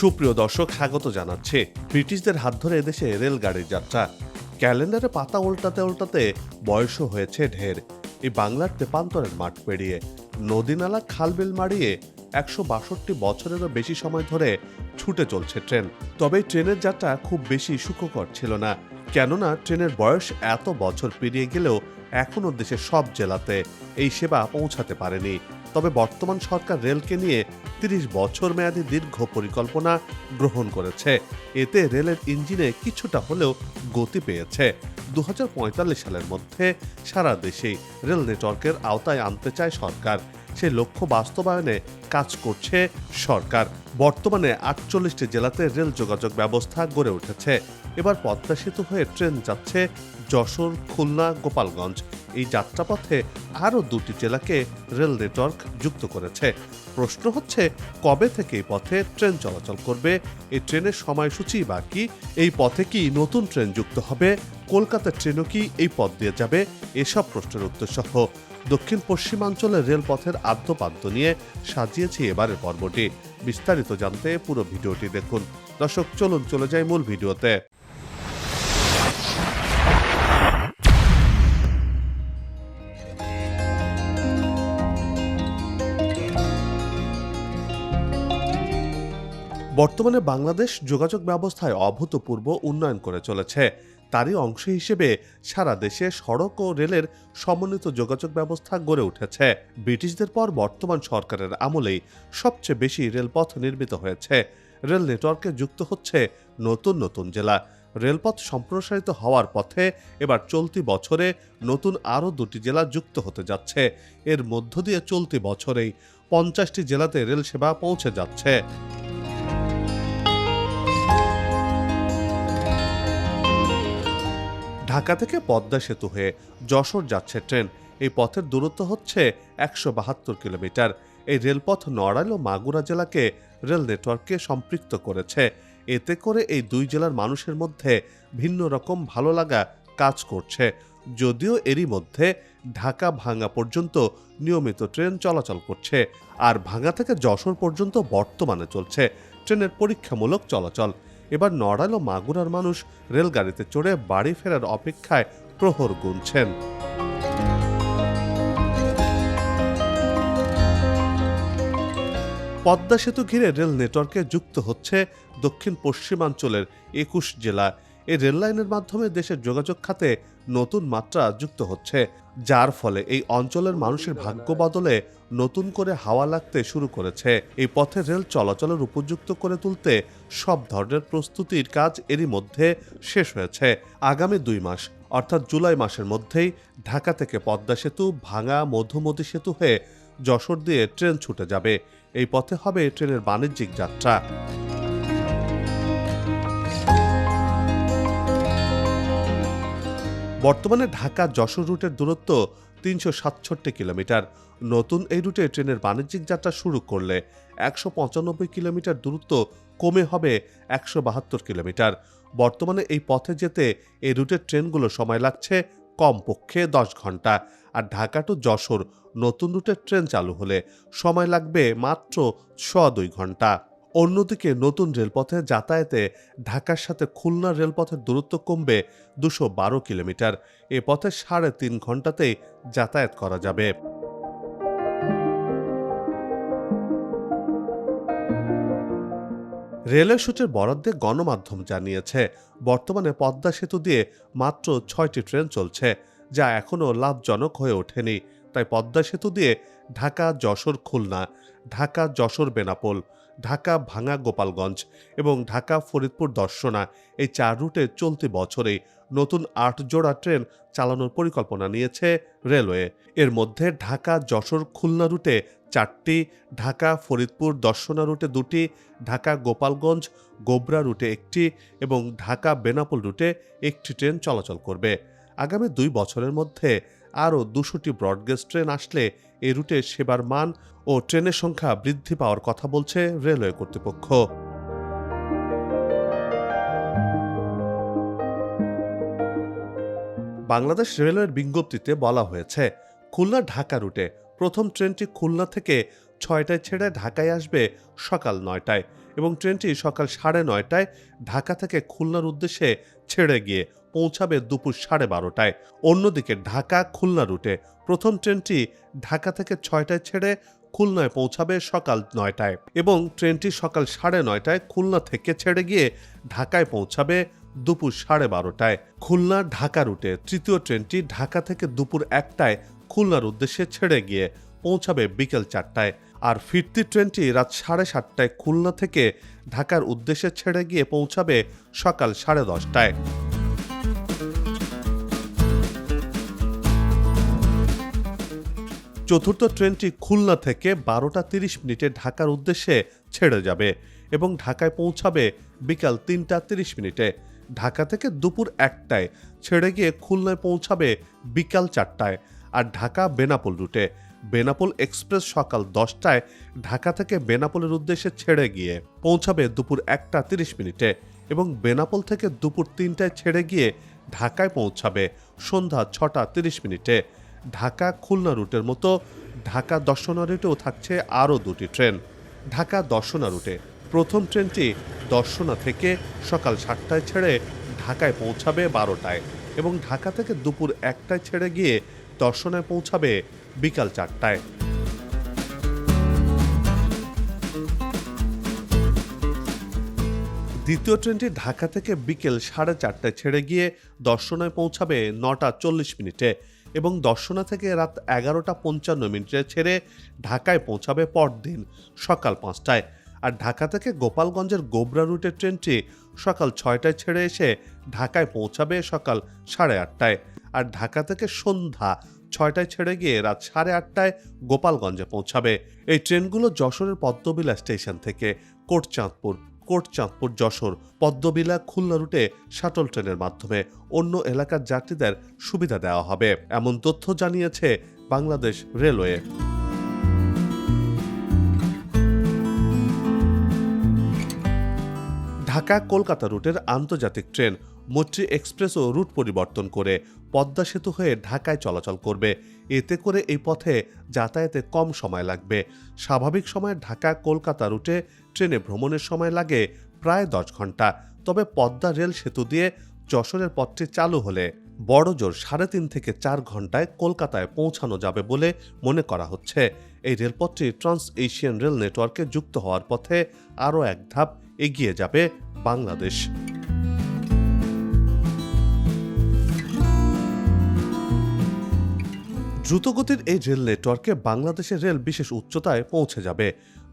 সুপ্রিয় দর্শক, স্বাগত জানাচ্ছি। ব্রিটিশদের হাত ধরে এদেশে রেলগাড়ির যাত্রা। ক্যালেন্ডারে পাতা উল্টাতে উল্টাতে বয়সও হয়েছে ঢের। এই বাংলার তেপান্তরের মাঠ পেরিয়ে, নদীনালা খালবিল মারিয়ে একশো বাষট্টি বছরেরও বেশি সময় ধরে ছুটে চলছে ট্রেন। তবে ট্রেনের যাত্রা খুব বেশি সুখকর ছিল না। কেননা, ট্রেনের বয়স এত বছর পেরিয়ে গেলেও এখনও দেশের সব জেলাতে এই সেবা পৌঁছাতে পারেনি। তবে বর্তমান সরকার রেলকে নিয়ে তিরিশ বছর মেয়াদী দীর্ঘ পরিকল্পনা গ্রহণ করেছে। এতে রেলের ইঞ্জিনে কিছুটা হলেও গতি পেয়েছে। দু হাজার পঁয়তাল্লিশ সালের মধ্যে সারা দেশেই রেল নেটওয়ার্কের আওতায় আনতে চায় সরকার। সে লক্ষ্য বাস্তবায়নে কাজ করছে সরকার। বর্তমানে আটচল্লিশটি জেলাতে রেল যোগাযোগ ব্যবস্থা গড়ে উঠেছে। এবার পদ্মা সেতু হয়ে ট্রেন যাচ্ছে যশোর, খুলনা, গোপালগঞ্জ। এই যাত্রাপথে আরও দুটি জেলাকে রেল নেটওয়ার্ক যুক্ত করেছে। প্রশ্ন হচ্ছে, কবে থেকে এই পথে ট্রেন চলাচল করবে? এই ট্রেনের সময়সূচি বা কি এই পথে কি নতুন ট্রেন যুক্ত হবে? কলকাতার ট্রেনও কি এই পথ দিয়ে যাবে? এসব প্রশ্নের উত্তর সহ দক্ষিণ পশ্চিমাঞ্চলের রেলপথের আদ্যপাদ্য নিয়ে সাজিয়েছি এবারের পর্বটি। বিস্তারিত জানতে পুরো ভিডিওটি দেখুন। দর্শক, চলুন চলে যাই মূল ভিডিওতে। বর্তমানে বাংলাদেশ যোগাযোগ ব্যবস্থায় অভূতপূর্ব উন্নয়ন করে চলেছে। তারই অংশ হিসেবে সারা দেশে সড়ক ও রেলের সমন্বিত যোগাযোগ ব্যবস্থা গড়ে উঠেছে। ব্রিটিশদের পর বর্তমান সরকারের আমলেই সবচেয়ে বেশি রেলপথ নির্মিত হয়েছে। রেল নেটওয়ার্কে যুক্ত হচ্ছে নতুন নতুন জেলা। রেলপথ সম্প্রসারিত হওয়ার পথে এবার চলতি বছরে নতুন আরও দুটি জেলা যুক্ত হতে যাচ্ছে। এর মধ্য দিয়ে চলতি বছরেই পঞ্চাশটি জেলাতে রেল সেবা পৌঁছে যাচ্ছে। ঢাকা থেকে পদ্মা সেতু হয়ে যশোর যাচ্ছে ট্রেন। এই পথের দূরত্ব হচ্ছে একশো বাহাত্তর কিলোমিটার। এই রেলপথ নড়াইল ও মাগুরা জেলাকে রেল নেটওয়ার্ককে সম্পৃক্ত করেছে। এতে করে এই দুই জেলার মানুষের মধ্যে ভিন্ন রকম ভালো লাগা কাজ করছে। যদিও এরই মধ্যে ঢাকা ভাঙ্গা পর্যন্ত নিয়মিত ট্রেন চলাচল করছে। আর ভাঙ্গা থেকে যশোর পর্যন্ত বর্তমানে চলছে। ট্রেনের পরীক্ষামূলক চলাচল। এবার নড়াইল মাগুরার মানুষ রেলগাড়িতে চড়ে বাড়ি ফেরার অপেক্ষায় প্রহর গুনছেন। পদ্মা সেতু ঘিরে রেল নেটওয়ার্কে যুক্ত হচ্ছে দক্ষিণ পশ্চিমাঞ্চলের একুশ জেলা। এই রেললাইনের মাধ্যমে দেশের যোগাযোগ খাতে নতুন মাত্রা যুক্ত হচ্ছে, যার ফলে এই অঞ্চলের মানুষের ভাগ্য বদলে নতুন করে হাওয়া লাগতে শুরু করেছে। এই পথে রেল চলাচলের উপযুক্ত করে তুলতে সব ধরনের প্রস্তুতির কাজ এরই মধ্যে শেষ হয়েছে। আগামী দুই মাস, অর্থাৎ জুলাই মাসের মধ্যেই ঢাকা থেকে পদ্মা সেতু ভাঙা মধুমতি সেতু হয়ে যশোর দিয়ে ট্রেন ছুটে যাবে। এই পথে হবে ট্রেনের বাণিজ্যিক যাত্রা। বর্তমানে ঢাকা যশোর রুটের দূরত্ব তিনশো সাতষট্টি কিলোমিটার। নতুন এই রুটে ট্রেনের বাণিজ্যিক যাত্রা শুরু করলে একশো পঁচানব্বই কিলোমিটার দূরত্ব কমে হবে একশো বাহাত্তর কিলোমিটার। বর্তমানে এই পথে যেতে এই রুটের ট্রেনগুলো সময় লাগছে কমপক্ষে দশ ঘণ্টা। আর ঢাকা টু যশোর নতুন রুটের ট্রেন চালু হলে সময় লাগবে মাত্র ছ দুই ঘণ্টা। অন্যদিকে নতুন রেলপথে যাতায়াতে ঢাকার সাথে খুলনা রেলপথের দূরত্ব কমবে দুশো বারো কিলোমিটার। এ পথে সাড়ে তিন ঘন্টাতেই যাতায়াত করা যাবে। রেলের সূত্রের বরাদ্দে গণমাধ্যম জানিয়েছে, বর্তমানে পদ্মা সেতু দিয়ে মাত্র ছয়টি ট্রেন চলছে, যা এখনও লাভজনক হয়ে ওঠেনি। তাই পদ্মা সেতু দিয়ে ঢাকা, যশোর, খুলনা, ঢাকা, যশোর, বেনাপোল ঢাকা ভাঙা গোপালগঞ্জ এবং ঢাকা ফরিদপুর দর্শনা এই চার রুটে চলতি বছরেই নতুন আট জোড়া ট্রেন চালানোর পরিকল্পনা নিয়েছে রেলওয়ে। এর মধ্যে ঢাকা, যশোর, খুলনা রুটে চারটি, ঢাকা, ফরিদপুর দর্শনা রুটে দুটি, ঢাকা, গোপালগঞ্জ, গোবরা রুটে একটি এবং ঢাকা, বেনাপোল রুটে একটি ট্রেন চলাচল করবে। আগামী দুই বছরের মধ্যে আরও দুশোটি ব্রডগেজ ট্রেন আসলে এই রুটে সেবার মান ও ট্রেনের সংখ্যা বৃদ্ধি পাওয়ার কথা বলছে রেলওয়ে কর্তৃপক্ষ। বাংলাদেশ রেলওয়ের বিজ্ঞপ্তিতে বলা হয়েছে, খুলনা ঢাকা রুটে প্রথম ট্রেনটি খুলনা থেকে ছয়টায় ছেড়ে ঢাকায় আসবে সকাল নয়টায়। এবং ট্রেনটি সকাল সাড়ে নয়টায় ঢাকা থেকে খুলনার উদ্দেশ্যে ছেড়ে গিয়ে পৌঁছাবে দুপুর সাড়ে বারোটায়। অন্যদিকে ঢাকা খুলনা রুটে প্রথম ট্রেনটি ঢাকা থেকে ছয়টায় ছেড়ে খুলনায় পৌঁছাবে সকাল নয়টায় এবং ট্রেনটি সকাল সাড়ে নয়টায় খুলনা থেকে ছেড়ে গিয়ে ঢাকায় পৌঁছাবে দুপুর সাড়ে বারোটায়। খুলনা ঢাকা রুটে তৃতীয় ট্রেনটি ঢাকা থেকে দুপুর একটায় খুলনার উদ্দেশ্যে ছেড়ে গিয়ে পৌঁছাবে বিকেল চারটায়। আর ফিরতি ট্রেনটি রাত সাড়ে সাতটায় খুলনা থেকে ঢাকার উদ্দেশ্যে ছেড়ে গিয়ে পৌঁছাবে সকাল সাড়ে দশটায়। চতুর্থ ট্রেনটি খুলনা থেকে বারোটা তিরিশ মিনিটে ঢাকার উদ্দেশ্যে ছেড়ে যাবে এবং ঢাকায় পৌঁছাবে বিকাল তিনটা তিরিশ মিনিটে। ঢাকা থেকে দুপুর একটায় ছেড়ে গিয়ে খুলনায় পৌঁছাবে বিকাল চারটায়। আর ঢাকা বেনাপোল রুটে। বেনাপোল এক্সপ্রেস সকাল দশটায় ঢাকা থেকে বেনাপোলের উদ্দেশ্যে ছেড়ে গিয়ে পৌঁছাবে দুপুর একটা তিরিশ মিনিটে এবং বেনাপোল থেকে দুপুর তিনটায় ছেড়ে গিয়ে ঢাকায় পৌঁছাবে সন্ধ্যা ছটা তিরিশ মিনিটে। ঢাকা খুলনা রুটের মতো ঢাকা দর্শনা রুটেও থাকছে আরও দুটি ট্রেন। ঢাকা দর্শনা রুটে প্রথম ট্রেনটি দর্শনা থেকে সকাল সাতটায় ছেড়ে ঢাকায় পৌঁছাবে বারোটায় এবং ঢাকা থেকে দুপুর একটায় ছেড়ে গিয়ে দর্শনায় পৌঁছাবে বিকাল চারটায়। দ্বিতীয় ট্রেনটি ঢাকা থেকে বিকেল সাড়ে চারটায় ছেড়ে গিয়ে দর্শনায় পৌঁছাবে নটা চল্লিশ মিনিটে এবং দর্শনা থেকে রাত এগারোটা পঞ্চান্ন মিনিটে ছেড়ে ঢাকায় পৌঁছাবে পরদিন সকাল পাঁচটায়। আর ঢাকা থেকে গোপালগঞ্জের গোবরা রুটের ট্রেনটি সকাল ছয়টায় ছেড়ে এসে ঢাকায় পৌঁছাবে সকাল সাড়ে আটটায়। আর ঢাকা থেকে সন্ধ্যা ছয়টায় ছেড়ে গিয়ে রাত সাড়ে আটটায় গোপালগঞ্জে পৌঁছাবে। এই ট্রেনগুলো যশোরের পদ্মবিলা স্টেশন থেকে কোটচাঁদপুর কোটচাঁদপুর যশোর, পদ্মবিলা খুলনা রুটে শাটল ট্রেনের মাধ্যমে অন্য এলাকার যাত্রীদের সুবিধা দেওয়া হবে। এমন তথ্য জানিয়েছে বাংলাদেশ রেলওয়ে। ঢাকা কলকাতা রুটের আন্তর্জাতিক ট্রেন মৈত্রী এক্সপ্রেসও রুট পরিবর্তন করে পদ্মা সেতু হয়ে ঢাকায় চলাচল করবে। এতে করে এই পথে যাতায়াতে কম সময় লাগবে। স্বাভাবিক সময়ে ঢাকা কলকাতা রুটে ট্রেনে ভ্রমণের সময় লাগে প্রায় দশ ঘণ্টা। তবে পদ্মা রেল সেতু দিয়ে যশোরের পথটি চালু হলে বড় জোর সাড়ে তিন থেকে চার ঘন্টায় কলকাতায় পৌঁছানো যাবে বলে মনে করা হচ্ছে। এই রেলপথটি ট্রান্স এশিয়ান রেল নেটওয়ার্কে যুক্ত হওয়ার পথে আরও এক ধাপ এগিয়ে যাবে বাংলাদেশ। দ্রুতগতির এই রেল নেটওয়ার্কে বাংলাদেশের রেল বিশেষ উচ্চতায় পৌঁছে যাবে।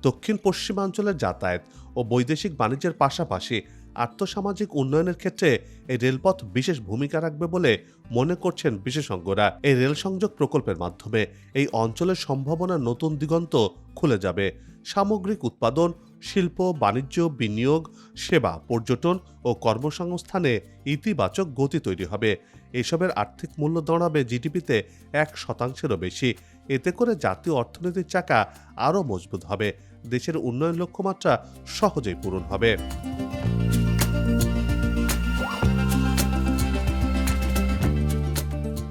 দক্ষিণ, পশ্চিমাঞ্চলের যাতায়াত ও বৈদেশিক বাণিজ্যের পাশাপাশি আর্থসামাজিক উন্নয়নের ক্ষেত্রে এই রেলপথ বিশেষ ভূমিকা রাখবে বলে মনে করছেন বিশেষজ্ঞরা। এই রেল সংযোগ প্রকল্পের মাধ্যমে এই অঞ্চলের সম্ভাবনা নতুন দিগন্ত খুলে যাবে। সামগ্রিক উৎপাদন শিল্প, বাণিজ্য, বিনিয়োগ, সেবা, পর্যটন ও কর্মসংস্থানে ইতিবাচক গতি তৈরি হবে। এসবের আর্থিক মূল্য দাঁড়াবে জিডিপিতে এক শতাংশেরও বেশি। এতে করে জাতীয় অর্থনীতির চাকা আরও মজবুত হবে। দেশের উন্নয়ন লক্ষ্যমাত্রা সহজেই পূরণ হবে।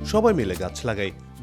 সবাই মিলে গাছ লাগাই।